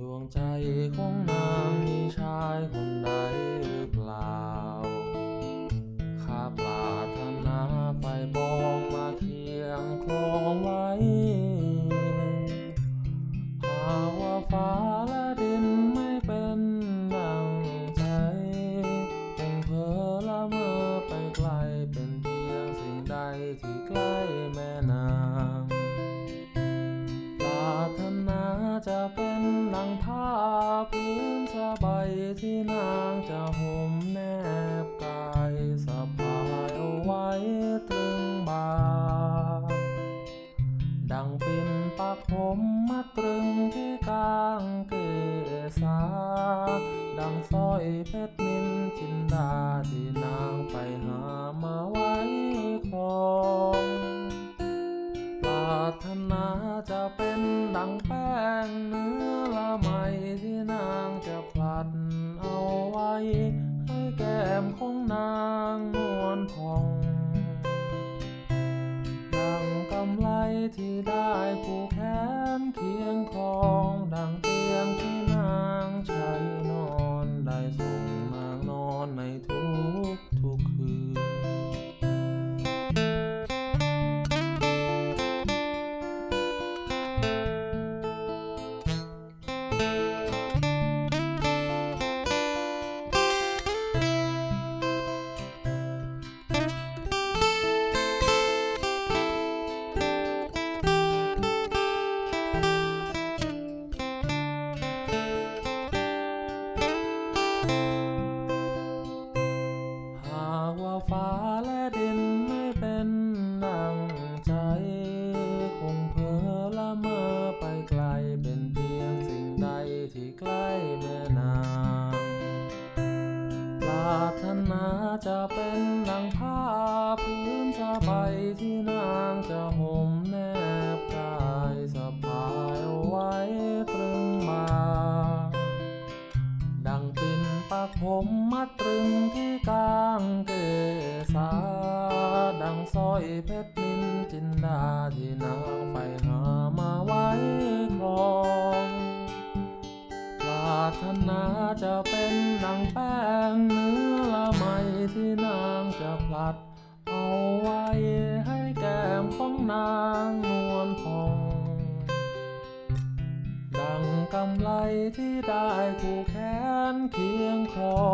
ดวงใจของนางมีชายคนใดหรือเปล่า ข้าปรารถนาไปบองมาเคียงครองไว้ หาว่าฟ้าและดินไม่เป็นดังใจคงเพ้อละเมอไปไกลเป็นเพียงสิ่งใดที่ใกล้แม่นา ศาดังสร้อยเพชรนินจินดาที่นางไปหามาไว้ครองปรารถนาจะเป็นดังแป้งเนื้อละไมที่นางจะผลัดเอาไว้ ให้แก้มของนางนวลผ่อง ที่ได้ผูกแขนเคียงคองดังเตียงที่นางชา หาว่าฟ้าและดินไม่เป็นดังใจ คงเพ้อละเมอไปไกลเป็นเพียงสิ่งใดที่ใกล้แม่นางปรารถนาจะเป็นดังผ้าพื้นสบายที่นางจะห่ม ปักผมมัดตรึงที่กลางเกศาดังสร้อยเพชรนินจินดาที่นางไปหามาไว้ครองปรารถนาจะเป็นดังแป้งเนื้อละไมที่นางจะผลัด เอาไว้ให้แก้มของนางนวลผ่อง กำไรที่ได้ผูกแขนเคียงครอง